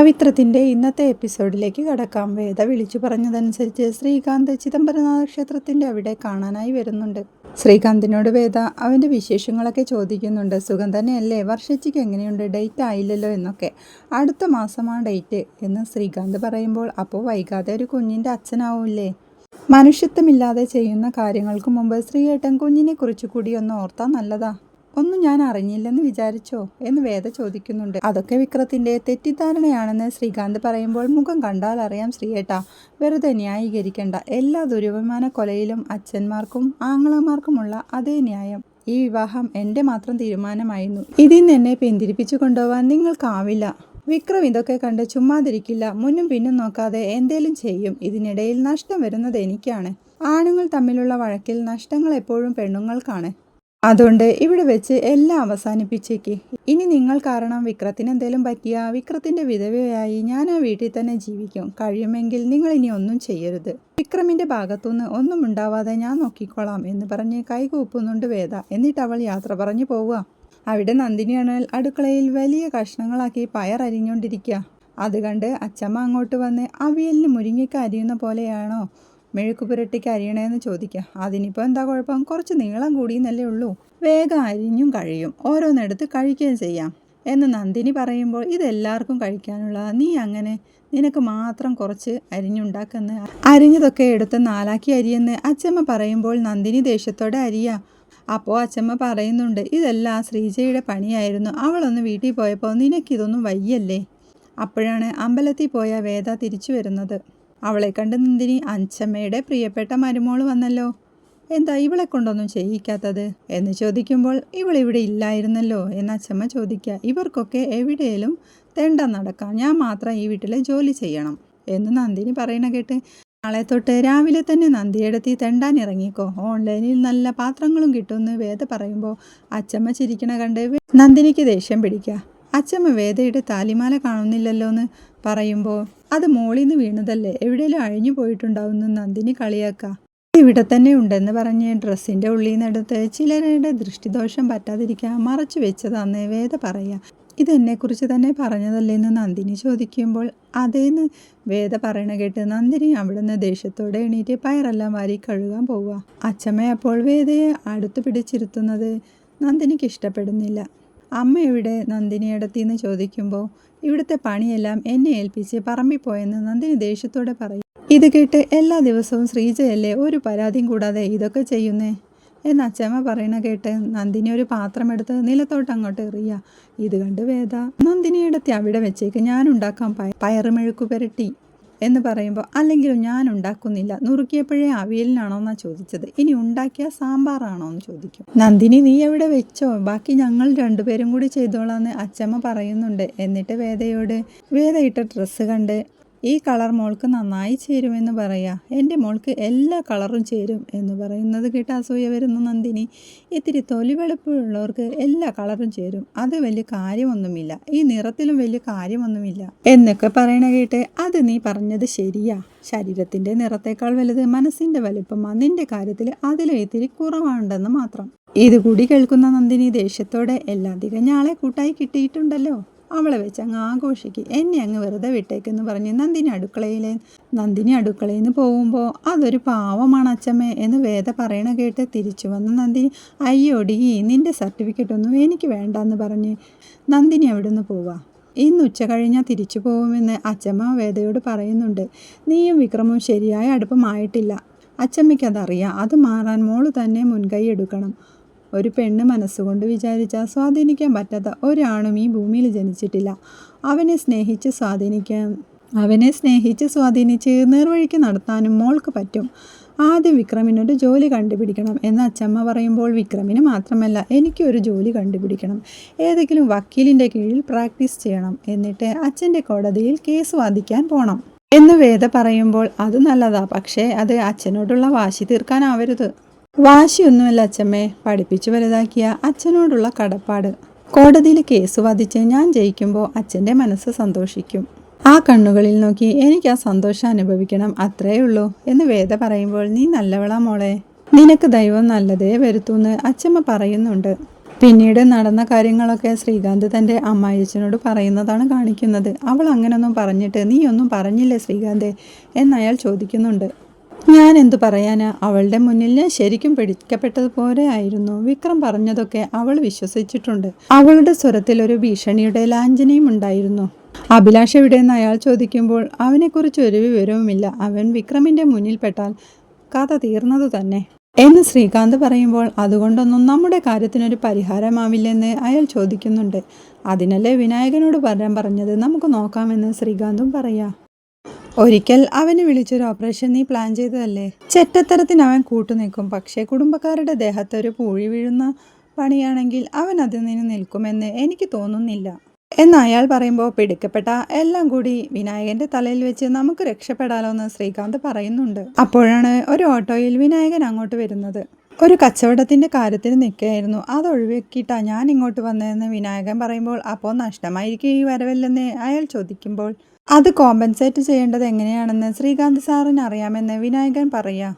പവിത്രത്തിന്റെ ഇന്നത്തെ എപ്പിസോഡിലേക്ക് കടക്കാം. വേദ വിളിച്ചു പറഞ്ഞതനുസരിച്ച് ശ്രീകാന്ത് ചിദംബരനാഥ ക്ഷേത്രത്തിന്റെ അവിടെ കാണാനായി വരുന്നുണ്ട്. ശ്രീകാന്തിനോട് വേദ അവന്റെ വിശേഷങ്ങളൊക്കെ ചോദിക്കുന്നുണ്ട്. സുഖം തന്നെയല്ലേ? വർഷച്ചിക്ക് എങ്ങനെയുണ്ട്? ഡേറ്റ് ആയില്ലല്ലോ എന്നൊക്കെ. അടുത്ത മാസമാണ് ഡേറ്റ് എന്ന് ശ്രീകാന്ത് പറയുമ്പോൾ അപ്പോൾ വൈകാതെ ഒരു കുഞ്ഞിന്റെ അച്ഛനാവൂല്ലേ? മനുഷ്യത്വമില്ലാതെ ചെയ്യുന്ന കാര്യങ്ങൾക്ക് മുമ്പ് ശ്രീയേട്ടൻ കുഞ്ഞിനെ കുറിച്ച് കൂടി ഒന്ന് ഓർത്താൽ നല്ലതാ. ഒന്നും ഞാൻ അറിഞ്ഞില്ലെന്ന് വിചാരിച്ചോ എന്ന് വേദ ചോദിക്കുന്നുണ്ട്. അതൊക്കെ വിക്രത്തിന്റെ തെറ്റിദ്ധാരണയാണെന്ന് ശ്രീകാന്ത് പറയുമ്പോൾ മുഖം കണ്ടാൽ അറിയാം ശ്രീയേട്ട. വെറുതെ ന്യായീകരിക്കേണ്ട. എല്ലാ ദുരഭിമാന കൊലയിലും അച്ഛന്മാർക്കും ആങ്ങളമാർക്കുമുള്ള അതേ ന്യായം. ഈ വിവാഹം എന്റെ മാത്രം തീരുമാനമായിരുന്നു. ഇതിൽ നിന്ന് എന്നെ പിന്തിരിപ്പിച്ചു കൊണ്ടുപോകാൻ നിങ്ങൾക്കാവില്ല. വിക്രം ഇതൊക്കെ കണ്ട് ചുമ്മാതിരിക്കില്ല. മുന്നും പിന്നും നോക്കാതെ എന്തേലും ചെയ്യും. ഇതിനിടയിൽ നഷ്ടം വരുന്നത് എനിക്കാണ്. ആണുങ്ങൾ തമ്മിലുള്ള വഴക്കിൽ നഷ്ടങ്ങൾ എപ്പോഴും പെണ്ണുങ്ങൾക്കാണ്. അതുകൊണ്ട് ഇവിടെ വെച്ച് എല്ലാം അവസാനിപ്പിച്ചേക്ക്. ഇനി നിങ്ങൾ കാരണം വിക്രത്തിന് എന്തെങ്കിലും പറ്റിയ വിക്രത്തിന്റെ വിധവയായി ഞാൻ ആ വീട്ടിൽ തന്നെ ജീവിക്കും. കഴിയുമെങ്കിൽ നിങ്ങൾ ഇനി ഒന്നും ചെയ്യരുത്. വിക്രമിന്റെ ഭാഗത്തുനിന്ന് ഒന്നും ഉണ്ടാവാതെ ഞാൻ നോക്കിക്കോളാം എന്ന് പറഞ്ഞ് കൈകൂപ്പുന്നുണ്ട് വേദ. എന്നിട്ട് അവൾ യാത്ര പറഞ്ഞു പോവുക. അവിടെ നന്ദിനിയാണ് അടുക്കളയിൽ വലിയ കഷ്ണങ്ങളാക്കി പയർ അരിഞ്ഞുകൊണ്ടിരിക്കുക അത് കണ്ട് അച്ചമ്മ അങ്ങോട്ട് വന്ന് അവിയലിന് മുരിങ്ങിക്കരിയുന്ന പോലെയാണോ? മെഴുക്ക് പുരട്ടിക്ക് അരിയണേന്ന് ചോദിക്കുക അതിനിപ്പോൾ എന്താ കുഴപ്പം? കുറച്ച് നീളം കൂടിയെന്നല്ലേ ഉള്ളൂ. വേഗം അരിഞ്ഞും കഴിയും. ഓരോന്നെടുത്ത് കഴിക്കുകയും ചെയ്യാം. എന്ന് നന്ദിനി പറയുമ്പോൾ ഇതെല്ലാവർക്കും കഴിക്കാനുള്ള നീ അങ്ങനെ നിനക്ക് മാത്രം കുറച്ച് അരിഞ്ഞുണ്ടാക്കുന്ന. അരിഞ്ഞതൊക്കെ എടുത്ത് നാലാക്കി അരിയെന്ന് അച്ചമ്മ പറയുമ്പോൾ നന്ദിനി ദേഷ്യത്തോടെ അരിയ. അപ്പോൾ അച്ചമ്മ പറയുന്നുണ്ട് ഇതെല്ലാം ശ്രീജയുടെ പണിയായിരുന്നു. അവളൊന്ന് വീട്ടിൽ പോയപ്പോൾ നിനക്കിതൊന്നും വയ്യല്ലേ? അപ്പോഴാണ് അമ്പലത്തിൽ പോയ വേദ തിരിച്ചു വരുന്നത്. അവളെ കണ്ട് നന്ദിനി അഞ്ചമ്മയുടെ പ്രിയപ്പെട്ട മരുമോൾ വന്നല്ലോ. എന്താ ഇവളെ കൊണ്ടൊന്നും ചെയ്യിക്കാത്തത്? എന്ന് ചോദിക്കുമ്പോൾ ഇവളിവിടെ ഇല്ലായിരുന്നല്ലോ എന്ന് അച്ഛമ്മ ചോദിക്കുക. ഇവർക്കൊക്കെ എവിടെയും തെണ്ട നടക്കാം. ഞാൻ മാത്രം ഈ വീട്ടിലെ ജോലി ചെയ്യണം എന്ന് നന്ദിനി പറയണ കേട്ട് നാളെ തൊട്ട് രാവിലെ തന്നെ നന്ദിയെടുത്തി തെണ്ടാൻ ഇറങ്ങിക്കോ. ഓൺലൈനിൽ നല്ല പാത്രങ്ങളും കിട്ടുമെന്ന് വേദ പറയുമ്പോൾ അച്ചമ്മ ചിരിക്കണ കണ്ട് നന്ദിനിക്ക് ദേഷ്യം പിടിക്കുക. അച്ചമ്മ വേദയുടെ താലിമാല കാണുന്നില്ലല്ലോ എന്ന് പറയുമ്പോൾ അത് മോളിൽ നിന്ന് വീണതല്ലേ? എവിടെയെങ്കിലും അഴിഞ്ഞു പോയിട്ടുണ്ടാവുമെന്ന് നന്ദിനി കളിയാക്കാം. ഇവിടെ തന്നെ ഉണ്ടെന്ന് പറഞ്ഞ് ഡ്രസ്സിന്റെ ഉള്ളിൽ നിന്നെടുത്ത് ചിലരുടെ ദൃഷ്ടിദോഷം പറ്റാതിരിക്കാൻ മറച്ചു വെച്ചതാന്ന് വേദ പറയാം. ഇതെന്നെക്കുറിച്ച് തന്നെ പറഞ്ഞതല്ലേ എന്ന് നന്ദിനി ചോദിക്കുമ്പോൾ അതേന്ന്? വേദ പറയണ കേട്ട് നന്ദിനി അവിടുന്ന് ദേഷ്യത്തോടെ എണീറ്റ് പയറെല്ലാം വാരി കഴുകാൻ പോവുക അച്ചമ്മയപ്പോൾ വേദയെ അടുത്ത് പിടിച്ചിരുത്തുന്നത് നന്ദിനിക്ക് ഇഷ്ടപ്പെടുന്നില്ല. അമ്മ എവിടെ? നന്ദിനിയടത്തിന്ന് ചോദിക്കുമ്പോൾ ഇവിടുത്തെ പണിയെല്ലാം എന്നെ ഏൽപ്പിച്ച് പറമ്പിൽ പോയെന്ന് നന്ദിനി ദേഷ്യത്തോടെ പറയും. ഇത് കേട്ട് എല്ലാ ദിവസവും ശ്രീജയല്ലേ ഒരു പരാതിയും കൂടാതെ ഇതൊക്കെ ചെയ്യുന്നേ? എന്ന് അച്ചമ്മ പറയണ കേട്ട് നന്ദിനി ഒരു പാത്രം എടുത്ത് നിലത്തോട്ട് അങ്ങോട്ട് എറിയ. ഇത് കണ്ട് വേദ. നന്ദിനിയുടെ അവിടെ വെച്ചേക്ക്. ഞാൻ ഉണ്ടാക്കാം. പയറ് മെഴുക്കു പുരട്ടി. എന്ന് പറയുമ്പോൾ അല്ലെങ്കിലും ഞാൻ ഉണ്ടാക്കുന്നില്ല. നുറുക്കിയപ്പോഴേ അവിയലിനാണോ എന്നാണ് ചോദിച്ചത്. ഇനി ഉണ്ടാക്കിയ സാമ്പാറാണോ എന്ന് ചോദിക്കും. നന്ദിനി നീ എവിടെ വെച്ചോ? ബാക്കി ഞങ്ങൾ രണ്ടുപേരും കൂടി ചെയ്തോളാന്ന് അച്ചമ്മ പറയുന്നുണ്ട്. എന്നിട്ട് വേദയോട് വേദയിട്ട ഡ്രസ്സ് കണ്ട് ഈ കളർ മോൾക്ക് നന്നായി ചേരുമെന്ന് പറയാ. എന്റെ മോൾക്ക് എല്ലാ കളറും ചേരും എന്ന് പറയുന്നത് കേട്ട് അസൂയ വരുന്ന നന്ദിനി. ഇത്തിരി തൊലി വെളുപ്പുള്ളവർക്ക് എല്ലാ കളറും ചേരും. അത് വലിയ കാര്യമൊന്നുമില്ല. ഈ നിറത്തിലും വലിയ കാര്യമൊന്നുമില്ല. എന്നൊക്കെ പറയണ കേട്ട് അത് നീ പറഞ്ഞത് ശരിയാ. ശരീരത്തിന്റെ നിറത്തേക്കാൾ വലുത് മനസ്സിന്റെ വലുപ്പം അതിന്റെ കാര്യത്തിൽ അതിലും ഇത്തിരി കുറവുണ്ടെന്ന് മാത്രം. ഇതുകൂടി കേൾക്കുന്ന നന്ദിനി ദേഷ്യത്തോടെ എല്ലാം തികഞ്ഞ ആളെ കൂട്ടായി കിട്ടിയിട്ടുണ്ടല്ലോ. അവളെ വെച്ച് അങ്ങ് ആഘോഷിക്കും. എന്നെ അങ്ങ് വെറുതെ വിട്ടേക്കെന്ന് പറഞ്ഞ് നന്ദിനി അടുക്കളയിലെ നന്ദിനി അടുക്കളയിൽ നിന്ന് പോകുമ്പോൾ അതൊരു പാവമാണ് അച്ചമ്മ എന്ന് വേദ പറയണ കേട്ട് തിരിച്ചു വന്ന നന്ദിനി അയ്യോടി നിന്റെ സർട്ടിഫിക്കറ്റ് ഒന്നും എനിക്ക് വേണ്ടെന്ന് പറഞ്ഞ് നന്ദിനി അവിടുന്ന് പോവാ. ഇന്ന് ഉച്ച കഴിഞ്ഞാൽ തിരിച്ചു പോകുമെന്ന് അച്ചമ്മ വേദയോട് പറയുന്നുണ്ട്. നീയും വിക്രമും ശരിയായ അടുപ്പമായിട്ടില്ല. അച്ചമ്മയ്ക്കതറിയാം അത് മാറാൻ മോൾ തന്നെ മുൻകൈ എടുക്കണം. ഒരു പെണ്ണ് മനസ്സുകൊണ്ട് വിചാരിച്ചാൽ സ്വാധീനിക്കാൻ പറ്റാത്ത ഒരാണും ഈ ഭൂമിയിൽ ജനിച്ചിട്ടില്ല. അവനെ സ്നേഹിച്ച് സ്വാധീനിക്കാൻ അവനെ സ്നേഹിച്ച് സ്വാധീനിച്ച് നേർവഴിക്ക് നടത്താനും മോൾക്ക് പറ്റും. ആദ്യം വിക്രമിനൊരു ജോലി കണ്ടുപിടിക്കണം എന്ന് അച്ചമ്മ പറയുമ്പോൾ വിക്രമിന് മാത്രമല്ല എനിക്കൊരു ജോലി കണ്ടുപിടിക്കണം. ഏതെങ്കിലും വക്കീലിന്റെ കീഴിൽ പ്രാക്ടീസ് ചെയ്യണം എന്നിട്ട് അച്ഛന്റെ കോടതിയിൽ കേസ് വാദിക്കാൻ പോകണം എന്ന് വേദ പറയുമ്പോൾ അത് നല്ലതാ പക്ഷേ അത് അച്ഛനോടുള്ള വാശി തീർക്കാനാവരുത്. വാശിയൊന്നുമല്ല അച്ഛമ്മേ. പഠിപ്പിച്ചു വലുതാക്കിയ അച്ഛനോടുള്ള കടപ്പാട്. കോടതിയിൽ കേസ് വാദിച്ച് ഞാൻ ജയിക്കുമ്പോൾ അച്ഛന്റെ മനസ്സ് സന്തോഷിക്കും. ആ കണ്ണുകളിൽ നോക്കി എനിക്ക് ആ സന്തോഷം അനുഭവിക്കണം അത്രേ ഉള്ളൂ എന്ന് വേദ പറയുമ്പോൾ നീ നല്ലവളാ മോളെ. നിനക്ക് ദൈവം നല്ലതേ വരുത്തൂന്ന് അച്ഛമ്മ പറയുന്നുണ്ട്. പിന്നീട് നടന്ന കാര്യങ്ങളൊക്കെ ശ്രീകാന്ത് തന്റെ അമ്മായിച്ചനോട് പറയുന്നതാണ് കാണിക്കുന്നത്. അവൾ അങ്ങനൊന്നും പറഞ്ഞിട്ട് നീ ഒന്നും പറഞ്ഞില്ലേ ശ്രീകാന്തേ? എന്നയാൾ ചോദിക്കുന്നുണ്ട്. ഞാൻ എന്തു പറയാനാ? അവളുടെ മുന്നിൽ ഞാൻ ശരിക്കും പിടിക്കപ്പെട്ടതുപോലെ ആയിരുന്നു. വിക്രം പറഞ്ഞതൊക്കെ അവൾ വിശ്വസിച്ചിട്ടുണ്ട്. അവളുടെ സ്വരത്തിൽ ഒരു ഭീഷണിയുടെ ലാഞ്ചനയും ഉണ്ടായിരുന്നു. അഭിലാഷ് എവിടെയെന്ന് അയാൾ ചോദിക്കുമ്പോൾ അവനെക്കുറിച്ച് ഒരു വിവരവുമില്ല. അവൻ വിക്രമിന്റെ മുന്നിൽപ്പെട്ടാൽ കഥ തീർന്നതു തന്നെ. എന്ന് ശ്രീകാന്ത് പറയുമ്പോൾ അതുകൊണ്ടൊന്നും നമ്മുടെ കാര്യത്തിനൊരു പരിഹാരമാവില്ലെന്ന് അയാൾ ചോദിക്കുന്നുണ്ട്. അതിനല്ലേ വിനായകനോട് പറയാൻ പറഞ്ഞത്? നമുക്ക് നോക്കാമെന്ന് ശ്രീകാന്തും പറയാം. ഒരിക്കൽ അവന് വിളിച്ചൊരു ഓപ്പറേഷൻ നീ പ്ലാൻ ചെയ്തതല്ലേ? ചെറ്റത്തരത്തിന് അവൻ കൂട്ടുനിൽക്കും. പക്ഷേ കുടുംബക്കാരുടെ ദേഹത്ത് ഒരു പൂഴി വീഴുന്ന പണിയാണെങ്കിൽ അവൻ അതിൽ നിന്ന് നിൽക്കുമെന്ന് എനിക്ക് തോന്നുന്നില്ല. എന്ന് അയാൾ പറയുമ്പോൾ പിടിക്കപ്പെട്ട എല്ലാം കൂടി വിനായകന്റെ തലയിൽ വെച്ച് നമുക്ക് രക്ഷപ്പെടാലോ എന്ന് ശ്രീകാന്ത് പറയുന്നുണ്ട്. അപ്പോഴാണ് ഒരു ഓട്ടോയിൽ വിനായകൻ അങ്ങോട്ട് വരുന്നത്. ഒരു കച്ചവടത്തിന്റെ കാര്യത്തിൽ നിൽക്കുകയായിരുന്നു. അത് ഒഴിവാക്കിയിട്ടാ ഞാൻ ഇങ്ങോട്ട് വന്നതെന്ന് വിനായകൻ പറയുമ്പോൾ അപ്പോൾ നഷ്ടമായിരിക്കും ഈ വരവല്ലെന്ന്? അയാൾ ചോദിക്കുമ്പോൾ അത് കോമ്പൻസേറ്റ് ചെയ്യേണ്ടത് എങ്ങനെയാണെന്ന് ശ്രീകാന്ത് സാറിന് അറിയാമെന്ന് വിനായകൻ പറയാ.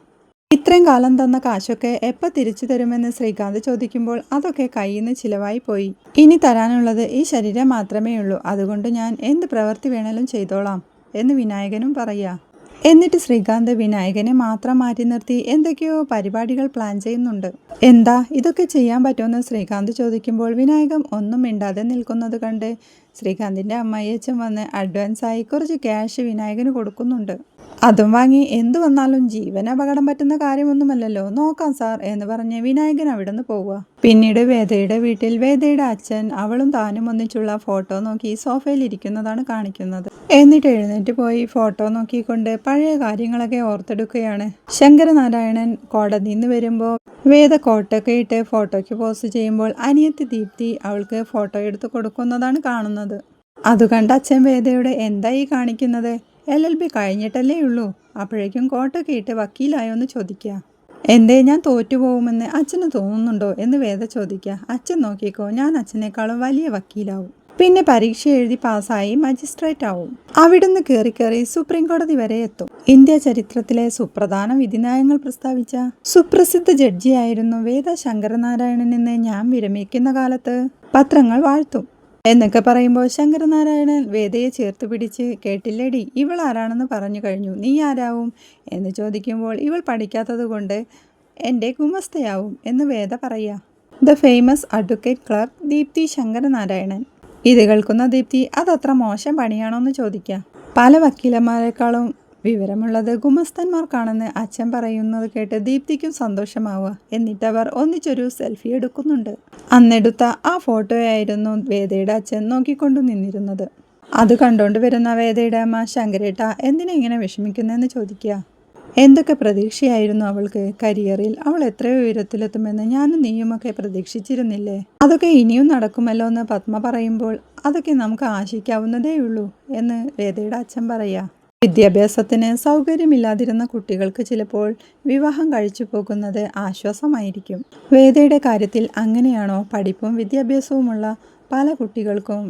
ഇത്രയും കാലം തന്ന കാശൊക്കെ എപ്പോൾ തിരിച്ചു തരുമെന്ന് ശ്രീകാന്ത് ചോദിക്കുമ്പോൾ അതൊക്കെ കയ്യിൽ നിന്ന് ചിലവായി പോയി. ഇനി തരാനുള്ളത് ഈ ശരീരം മാത്രമേ ഉള്ളൂ. അതുകൊണ്ട് ഞാൻ എന്ത് പ്രവൃത്തി വേണേലും ചെയ്തോളാം എന്ന് വിനായകനും പറയാ. എന്നിട്ട് ശ്രീകാന്ത് വിനായകനെ മാത്രം മാറ്റി നിർത്തി എന്തൊക്കെയോ പരിപാടികൾ പ്ലാൻ ചെയ്യുന്നുണ്ട്. എന്താ? ഇതൊക്കെ ചെയ്യാൻ പറ്റുമെന്ന് ശ്രീകാന്ത് ചോദിക്കുമ്പോൾ വിനായകം ഒന്നും മിണ്ടാതെ നിൽക്കുന്നത് കണ്ട് ശ്രീകാന്തിന്റെ അമ്മായിയച്ഛൻ വന്ന് അഡ്വാൻസായി കുറച്ച് ക്യാഷ് വിനായകന് കൊടുക്കുന്നുണ്ട്. അതും വാങ്ങി എന്തു വന്നാലും ജീവൻ അപകടം പറ്റുന്ന കാര്യമൊന്നുമല്ലല്ലോ. നോക്കാം സാർ എന്ന് പറഞ്ഞ് വിനായകൻ അവിടെ നിന്ന് പോവുക. പിന്നീട് വേദയുടെ വീട്ടിൽ വേദയുടെ അച്ഛൻ അവളും താനും ഒന്നിച്ചുള്ള ഫോട്ടോ നോക്കി സോഫയിൽ ഇരിക്കുന്നതാണ് കാണിക്കുന്നത്. എന്നിട്ട് എഴുന്നേറ്റ് പോയി ഫോട്ടോ നോക്കിക്കൊണ്ട് പഴയ കാര്യങ്ങളൊക്കെ ഓർത്തെടുക്കുകയാണ്. ശങ്കരനാരായണൻ കോടതിയിൽ നിന്ന് വരുമ്പോൾ വേദ കോട്ടൊക്കെ ഇട്ട് ഫോട്ടോയ്ക്ക് പോസ്റ്റ് ചെയ്യുമ്പോൾ അനിയത്തി ദീപ്തി അവൾക്ക് ഫോട്ടോ എടുത്ത് കൊടുക്കുന്നതാണ് കാണുന്നത്. അത് കണ്ട അച്ഛൻ വേദയുടെ എന്താ ഈ കാണിക്കുന്നത്? എൽ എൽ ബി കഴിഞ്ഞിട്ടല്ലേ ഉള്ളൂ. അപ്പോഴേക്കും കോട്ടൊക്കെ ഇട്ട് വക്കീലായോ എന്ന് ചോദിക്കുക എന്തേ ഞാൻ തോറ്റുപോകുമെന്ന് അച്ഛന് തോന്നുന്നുണ്ടോ? എന്ന് വേദ ചോദിക്കുക അച്ഛൻ നോക്കിക്കോ ഞാൻ അച്ഛനേക്കാളും വലിയ വക്കീലാവും. പിന്നെ പരീക്ഷ എഴുതി പാസ്സായി മജിസ്ട്രേറ്റ് ആവും. അവിടുന്ന് കയറി കയറി സുപ്രീം കോടതി വരെ എത്തും. ഇന്ത്യ ചരിത്രത്തിലെ സുപ്രധാന വിധിന്യായങ്ങൾ പ്രസ്താവിച്ച സുപ്രസിദ്ധ ജഡ്ജിയായിരുന്നു വേദ ശങ്കരനാരായണൻ എന്ന് ഞാൻ വിരമിക്കുന്ന കാലത്ത് പത്രങ്ങൾ വാഴ്ത്തും. എന്നൊക്കെ പറയുമ്പോൾ ശങ്കരനാരായണൻ വേദയെ ചേർത്ത് പിടിച്ച് കേട്ടില്ലേടി ഇവൾ ആരാണെന്ന് പറഞ്ഞു കഴിഞ്ഞു നീ ആരാവും എന്ന് ചോദിക്കുമ്പോൾ ഇവൾ പഠിക്കാത്തത് കൊണ്ട് എന്റെ ഗുമസ്തയാവും എന്ന് വേദ പറയുക. The famous advocate clerk Deepthi Sankaranarayanan. ഇത് കേൾക്കുന്ന ദീപ്തി അതത്ര മോശം പണിയാണോ എന്ന് ചോദിക്കുക പല വക്കീലന്മാരെക്കാളും വിവരമുള്ളത് ഗുമസ്തന്മാർക്കാണെന്ന് അച്ഛൻ പറയുന്നത് കേട്ട് ദീപ്തിക്കും സന്തോഷമാവുക. എന്നിട്ട് അവർ ഒന്നിച്ചൊരു സെൽഫി എടുക്കുന്നുണ്ട്. അന്നെടുത്ത ആ ഫോട്ടോയായിരുന്നു വേദയുടെ അച്ഛൻ നോക്കിക്കൊണ്ടു നിന്നിരുന്നത്. അത് കണ്ടുകൊണ്ട് വരുന്ന വേദയുടെ അമ്മ ശങ്കരേട്ട എന്തിനെ ഇങ്ങനെ വിഷമിക്കുന്നതെന്ന് ചോദിക്കുക എന്തൊക്കെ പ്രതീക്ഷയായിരുന്നു അവൾക്ക് കരിയറിൽ? അവൾ എത്രയോ ഉയരത്തിലെത്തുമെന്ന് ഞാനും നീയുമൊക്കെ പ്രതീക്ഷിച്ചിരുന്നില്ലേ? അതൊക്കെ ഇനിയും നടക്കുമല്ലോ എന്ന് പത്മ പറയുമ്പോൾ അതൊക്കെ നമുക്ക് ആശിക്കാവുന്നതേ ഉള്ളൂ എന്ന് വേദയുടെ അച്ഛൻ പറയാ. വിദ്യാഭ്യാസത്തിന് സൗകര്യമില്ലാതിരുന്ന കുട്ടികൾക്ക് ചിലപ്പോൾ വിവാഹം കഴിച്ചു പോകുന്നത് ആശ്വാസമായിരിക്കും. വേദയുടെ കാര്യത്തിൽ അങ്ങനെയാണോ പഠിപ്പും വിദ്യാഭ്യാസവുമുള്ള പല കുട്ടികൾക്കും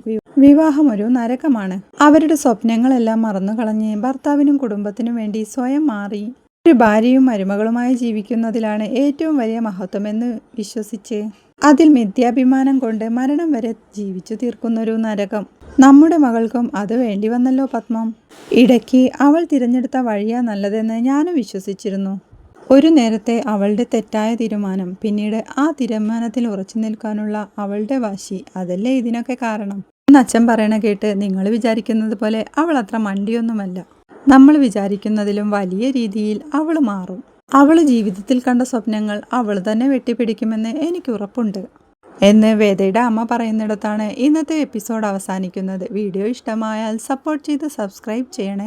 വിവാഹം ഒരു നരകമാണ്. അവരുടെ സ്വപ്നങ്ങളെല്ലാം മറന്നു കളഞ്ഞ് ഭർത്താവിനും കുടുംബത്തിനും വേണ്ടി സ്വയം മാറി. ഒരു ഭാര്യയും മരുമകളുമായി ജീവിക്കുന്നതിലാണ് ഏറ്റവും വലിയ മഹത്വമെന്ന് വിശ്വസിച്ച് അതിൽ മിഥ്യാഭിമാനം കൊണ്ട് മരണം വരെ ജീവിച്ചു തീർക്കുന്നൊരു നരകം. നമ്മുടെ മകൾക്കും അത് വേണ്ടി വന്നല്ലോ പത്മം. ഇടയ്ക്ക് അവൾ തിരഞ്ഞെടുത്ത വഴിയാ നല്ലതെന്ന് ഞാനും വിശ്വസിച്ചിരുന്നു. ഒരു നേരത്തെ അവളുടെ തെറ്റായ തീരുമാനം പിന്നീട് ആ തീരുമാനത്തിൽ ഉറച്ചു നിൽക്കാനുള്ള അവളുടെ വാശി അതല്ലേ ഇതിനൊക്കെ കാരണം? എന്ന് അച്ഛൻ പറയണ കേട്ട് നിങ്ങൾ വിചാരിക്കുന്നത് പോലെ അവൾ അത്ര മണ്ടിയൊന്നുമല്ല. നമ്മൾ വിചാരിക്കുന്നതിലും വലിയ രീതിയിൽ അവൾ മാറും. അവൾ ജീവിതത്തിൽ കണ്ട സ്വപ്നങ്ങൾ അവൾ തന്നെ വെട്ടിപ്പിടിക്കുമെന്ന് എനിക്ക് ഉറപ്പുണ്ട്. എന്ന് വേദയുടെ അമ്മ പറയുന്നിടത്താണ് ഇന്നത്തെ എപ്പിസോഡ് അവസാനിക്കുന്നത്. വീഡിയോ ഇഷ്ടമായാൽ സപ്പോർട്ട് ചെയ്ത് സബ്സ്ക്രൈബ് ചെയ്യണേ.